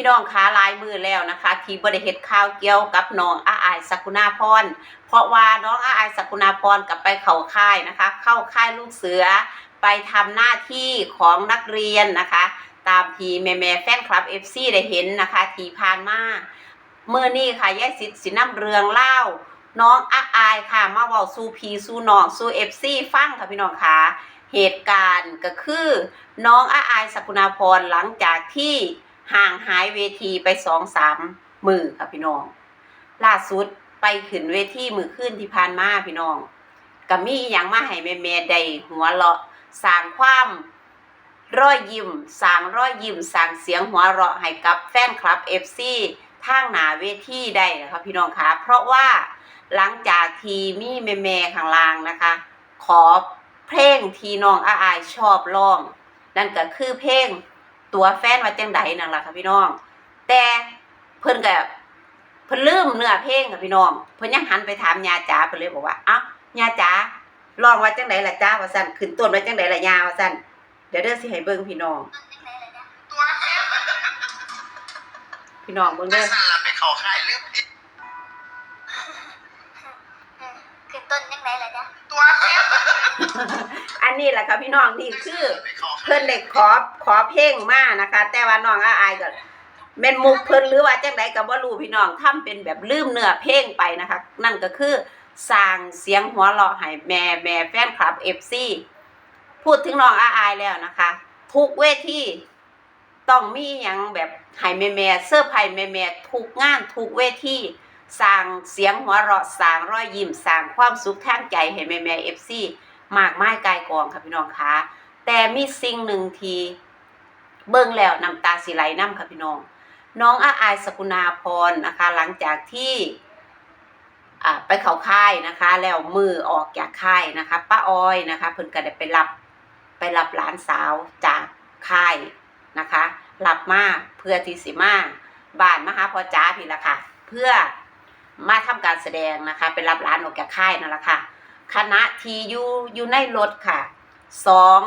พี่น้องค้าลายมือแล้วนะคะ ที่บริเฮ็ดข่าวเกี่ยวกับน้องอาอายสกุณาพรเพราะว่าน้องอาอายสกุณาพรกลับไปเข้าค่ายนะคะ เข้าค่ายลูกเสือไปทำหน้าที่ของนักเรียนนะคะ ตามทีแม่แม่แฟนคลับ FC ได้เห็นนะคะทีผ่านมาเมื่อนี้ค่ะยายสิทธิ์สิน้ำเรืองเล่าน้องอาอายค่ะมาเว้าสู่พีสู่น้องสู่ FC ฟังค่ะพี่น้องค่ะเหตุการณ์ก็คือ น้องอาอายสกุณาพรหลังจากที่ ห่างหายเวทีไปสองสามมือค่ะพี่น้องล่าสุดไปขึ้นเวทีมือขึ้นที่ผ่านมาพี่น้องก็มีอย่างมาให้แม่แม่ๆได้หัวเราะสร้างความรอยยิ้มสร้างรอยยิ้มสร้างเสียงหัวเราะให้กับแฟนคลับ FC ทางหนาเวทีได้นะคะพี่น้องคะเพราะว่าหลังจากทีมีแม่แม่ข้างล่างนะคะ ขอเพลงที่น้องอาอายชอบร้อง นั่นก็คือเพลง ตัวแฟนว่าจังใดนั่นแหละค่ะพี่น้อง แต่เพิ่นก็เพิ่นลืมเนื้อเพลงค่ะพี่น้อง เพิ่นยังหันไปถามยาจ๋าเพิ่นเลยบอกว่าอ้าวยาจ๋าร้องว่าจังใดล่ะจ้าว่าซั่นขึ้นต้นว่าจังใดล่ะยาว่าซั่นเดี๋ยวเด้อสิให้เบิ่งพี่น้องตัวแม่พี่น้องเบิ่งได้เด้อ สั่นละไปเข้าค่ายเรื่องผิดขึ้นต้นยังไงล่ะจ๊ะตัวแม่อันนี้แหละค่ะพี่น้องนี่คือไปเข้าค่ายเพิ่นได้ขอขอเพลงมานะคะ แต่ว่าน้องอาอายก็แม่นมุกเพิ่นหรือว่าจังไดก็บ่รู้พี่น้องทำเป็นแบบลืมเนื้อเพลงไปนะคะ นั่นก็คือสร้างเสียงหัวเราะให้แม่แม่แฟนคลับ FC พูดถึงน้องอาอายแล้วนะคะ ทุกเวทีต้องมีหยังแบบให้แม่แม่ๆเสื้อร์ไผ่แม่แม่ๆทุกงานทุกเวที สร้างเสียงหัวเราะสร้างรอยยิ้มสร้างความสุขทางใจให้แม่แม่ๆ FC มากมายกายกองค่ะพี่น้องคะแต่มีสิ่งหนึ่งทีเบิ่งแล้วน้ำตาสิไหลน้ำค่ะพี่น้อง น้องอาอายสกุณาพรนะคะ หลังจากที่ไปเขาค่ายนะคะ แล้วมือออกจากค่ายนะคะป้าออยนะคะเพิ่นก็ได้ไปรับไปรับหลานสาวจากค่ายนะคะรับมาเพื่อที่สิมาบ้านมหาพ่อจ้าพี่ละค่ะ เพื่อ มาทำการแสดงนะคะไปรับหลานออกจากค่ายนั่นแหละค่ะคณะทีอยู่อยู่ในรถค่ะสอง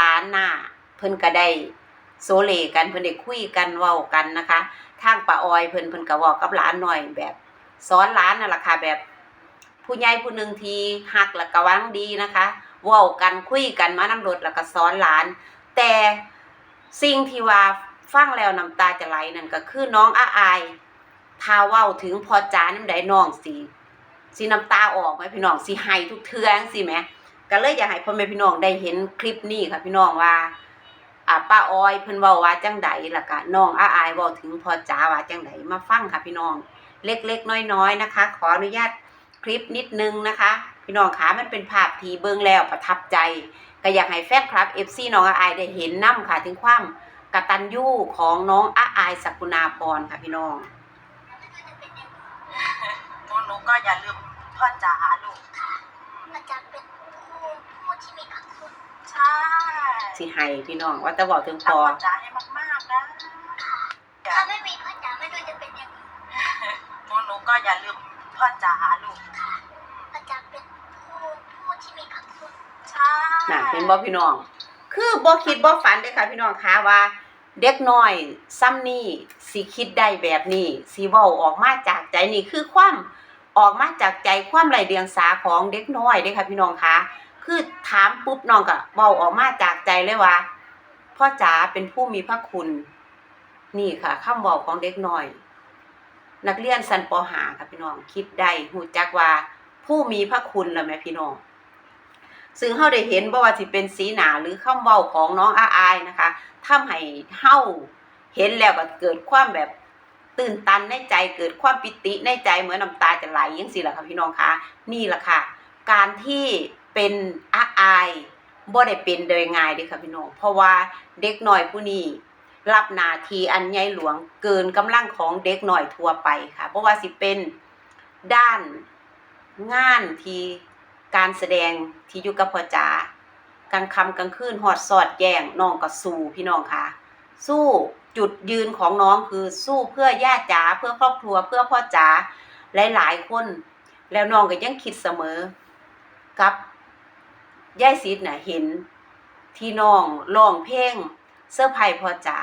ล้านหน้า เพิ่นก็ได้โซเลกันเพิ่นได้คุยกันเว้ากันนะคะ ทางป้าออยเพิ่นเพิ่นก็เว้ากับหลานหน่อยแบบสอนหลานนั่นแหละค่ะแบบผู้ใหญ่ผู้หนึ่งทีหักแล้วก็หวังดีนะคะเว้ากันคุยกันมานำรถแล้วก็สอนหลาน แต่สิ่งที่ว่าฟังแล้วน้ำตาจะไหลนั่นก็คือน้องอาอาย ถ้าเว้าถึงพอจาน้ำใดน้องสิสีน้ำตาออกไหมพี่น้องสีไห้ทุกเทืองสิแหมก็เลยอยากให้พ่อแม่พี่น้องได้เห็นคลิปนี้ค่ะพี่น้องว่าอ่าป้าออยเพิ่นเว้าว่าจังใดล่ะก็น้องอาอายเว้าถึงพอจ๋าว่าจังใดมาฟังค่ะพี่น้อง เล็กๆน้อยๆนะคะ ขออนุญาตคลิปนิดนึงนะคะ พี่น้องคะมันเป็นภาพที่เบิ่งแล้วประทับใจ ก็อยากให้แฟนคลับ FC น้องอาอายได้เห็นนํค่ะถึงความกตัญญูของน้องอาอายสักุณาพรค่ะพี่น้อง หนูหนูก็อย่าลืมพ่อจ๋าลูกมันจะเป็นผู้ผู้ที่มีพระคุณใช่สิให้พี่น้องว่าแต่เว้าถึงพรักอพ่อจ๋าให้มากๆนะถ้าไม่มีพระจ๋าไม่รู้จะเป็นยังไงหนูหนูก็อย่าลืมพ่อจ๋าลูกมันจะเป็นผู้ผู้ที่มีพระคุณใช่น่ะเห็นบ่พี่น้อง คือบ่คิดบ่ฝันเด้อค่ะพี่น้องคะว่าเด็กน้อยซ้ำนี่สิคิดได้แบบนี้สิเว้าออกมาจากใจนี่คือความ ออกมาจากใจความไร้เดียงสาของเด็กน้อยเด้ค่ะพี่น้องคะคือถามปุ๊บน้องก็เว้าออกมาจากใจเลยว่าพ่อจ๋าเป็นผู้มีพระคุณ นี่ค่ะคำเว้าของเด็กน้อย นักเรียนชั้นป .5 ค่ะพี่น้องคิดได้ฮู้จักว่าผู้มีพระคุณแล้วแม่พี่น้องซึ่งเฮาได้เห็นบ่ว่าสิเป็นสีหนาหรือคำเว้าของน้องอาอายนะคะทำให้เฮาเห็นแล้วก็เกิดความแบบ ตื่นตันในใจเกิดความปิติในใจเหมือนน้ำตาจะไหลจังซี่ล่ะค่ะพี่น้องคะนี่ล่ะค่ะ การที่เป็นอาอายบ่ได้เป็นโดยง่ายเด้ค่ะพี่น้องเพราะว่าเด็กหน้อยผู้นี้รับนาทีอันใหญ่หลวงเกินกำลังของเด็กหน้อยทั่วไปค่ะ เพราะว่าสิเป็นด้านงานที่การแสดงที่อยู่กับพ่อจ๋ากลางค่ำกลางคืนหอดสอดแย่งน้องก็สู้พี่น้องค่ะ สู้จุดยืนของน้องคือสู้เพื่อย่าจ๋าเพื่อครอบครัวเพื่อพ่อจ๋าหลายๆคน แล้วน้องก็ยังคิดเสมอ กับยายซิดน่ะเห็น ที่น้องร้องเพลงเสื้อร์ไผ่พ่อจ๋า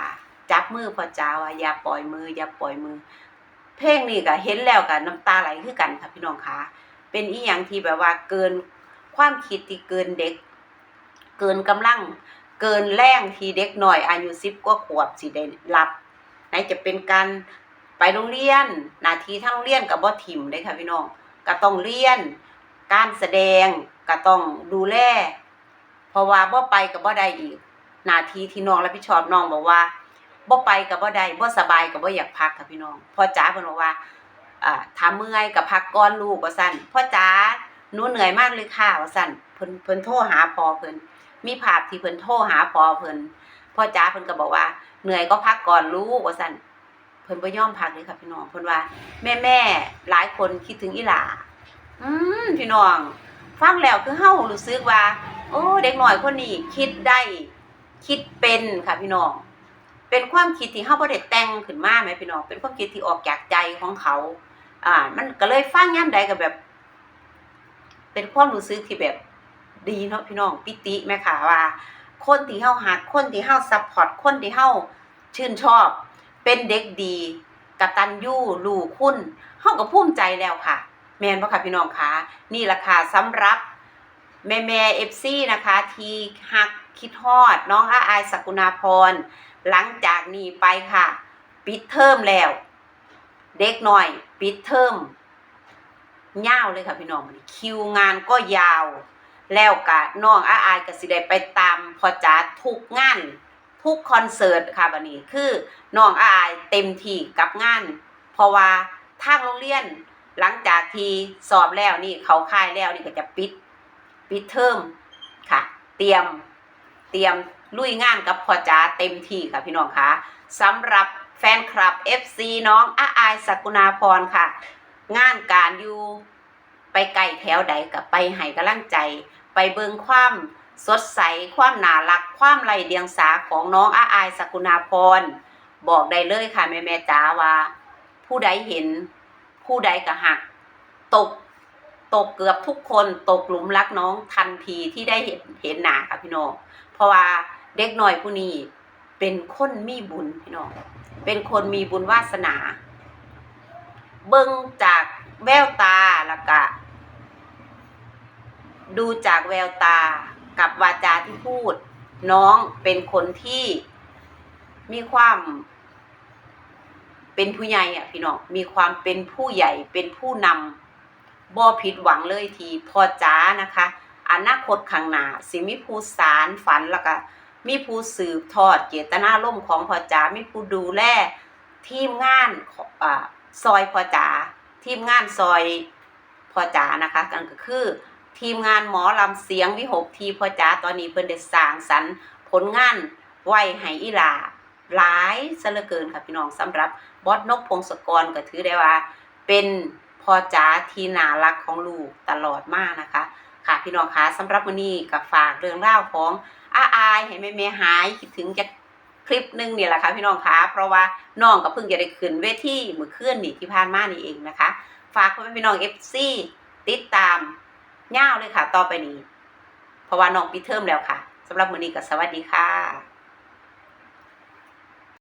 จับมือพ่อจ๋าว่าอย่าปล่อยมือ อย่าปล่อยมือ เพลงนี้ก็เห็นแล้วก็น้ำตาไหลคือกันค่ะพี่น้องคะเป็นอีหยังที่แบบว่าเกินความคิดที่เกินเด็ก เกินกำลัง เกินแรงที่เด็กหน่อย อายุสิบกว่าขวบสิได้รับไหนจะเป็นการไปโรงเรียนนาที่ทางโรงเรียนกับบ่ถิ่มเลยค่ะพี่น้องก็ต้องเรียน การแสดงก็ต้องดูแลเพราะว่าบ่ไปกับบ่ได้อีกนาทีที่น้องรับผิดชอบน้องบอกว่าบ่ไปกับบ่ได้บ่สบายกับบ่อยากพักค่ะพี่น้องพ่อจ๋าเพิ่นบอกว่าอ่าถ้าเมื่อยก็พักก่อนลูกว่าซั่นพ่อจ๋าหนูเหนื่อยมากเลยค่ะว่าซั่นเพิ่นเพิ่นโทรหาพ่อเพิ่น มีภาพที่เพิ่นโทรหาพ่อเพิ่นพ่อจ๋าเพิ่นก็บอกว่า เหนื่อยก็พักก่อนลูกว่าซั่นเพิ่นบ่ยอมพักเลยค่ะพี่น้องเพิ่นว่า แม่แม่หลายคนคิดถึงอีหลาอืมพี่น้องฟังแล้วคือเฮารู้สึกว่า โอ้เด็กหน้อยคนนี้คิดได้ คิดเป็นค่ะพี่น้องเป็นความคิดที่เฮาบ่ได้แต่งขึ้นมาแหมพี่น้องเป็นความคิดที่ออกจากใจของเขา อ่า มันก็เลยฟังยามใดก็แบบ เป็นความรู้สึกที่แบบ ดีเนาะพี่น้องปิติแม่ค่ะว่า คนที่เฮาหักคนที่เฮาซัพพอร์ตคนที่เฮาชื่นชอบ เป็นเด็กดีกตัญญูรู้คุณเฮาก็ภูมิใจแล้วค่ะ แม่นบ่ค่ะพี่น้องคะนี่ล่ะค่ะสำหรับแม่แม่ FC นะคะที่ฮักคิดฮอด น้องอาอายสกุณาพร หลังจากนี้ไปค่ะ ปิดเทอมแล้ว เด็กหน่อย ปิดเทอมยาวเลยค่ะพี่น้องมื้อนี้คิวงานก็ยาว แล้วกะน้องอาอายก็สิได้ไปตามพอจ๋าทุกงานทุกคอนเสิร์ตค่ะบัดนี้คือน้องอาอายเต็มที่กับงาน เพราะว่าทางโรงเรียนหลังจากที่สอบแล้วนี่เขาค่ายแล้วนี่ก็จะปิดปิดเทอมค่ะ เตรียมเตรียมลุยงานกับพ่อจ๋าเต็มที่ค่ะพี่น้องคะสำหรับแฟนคลับ FC น้องอาอายสกุณาพรค่ะ งานการอยู่ไปไกลแถวใดกับไปให้กำลังใจ ไปเบิงความสดใสความน่ารัก ความไรเดียงสาของน้องอาอายสกุณาพร บอกได้เลยค่ะแม่แม่จ๋าว่า ผู้ใดเห็น ผู้ใดก็หัก ตก ตกเกือบทุกคนตกหลุมรักน้องทันทีที่ได้เห็นเห็นหนาค่ะพี่น้องเพราะว่าเด็กหน้อยผู้นี้เป็นคนมีบุญพี่น้องเป็นคนมีบุญวาสนา เบิ่งจากแววตาแล้วก็ ดูจากแววตากับวาจาที่พูด น้องเป็นคนที่มีความเป็นผู้ใหญ่อะพี่น้องมีความเป็นผู้ใหญ่เป็นผู้นำบ่ผิดหวังเลยทีพอจ้านะคะอนาคตข้างหน้าสิมีผู้สารฝันแล้วก็มีผู้สืบทอดเจตนาล่มของพอจ๋ามีผู้ดูแลทีมงานอซอยพอจ๋าทีมงานซอยพอจ๋านะคะนั่นก็คือ ทีมงานหมอลำเสียงวิหกทีพ่อจ๋าตอนนี้เพิ่นได้สร้างสรรค์ผลงานไว้ให้อีหลาหลายซะเหลือเกินค่ะพี่น้องสำหรับบอสนกพงศกรก็ถือได้ว่า เป็นพ่อจ๋าที่น่ารักของลูกตลอดมากนะคะ ค่ะพี่น้องคะสำหรับวันนี้ก็ฝากเรื่องเล่าของอาอายให้แม่เมหายคิดถึงจะคลิปหนึงเนี่ยแหละค่ะพี่น้องคะเพราะว่าน้องก็เพิ่งจะได้ขึ้นเวทีเมื่อคืนนี่ที่ผ่านมานี่เองนะคะ ฝากพ่อแม่พี่น้องเอฟซีติดตาม ย่าวเลยค่ะ ต่อไปนี้ เพราะว่าน้องปิดเทอมแล้วค่ะสำหรับมื้อนี้ก็สวัสดีค่ะ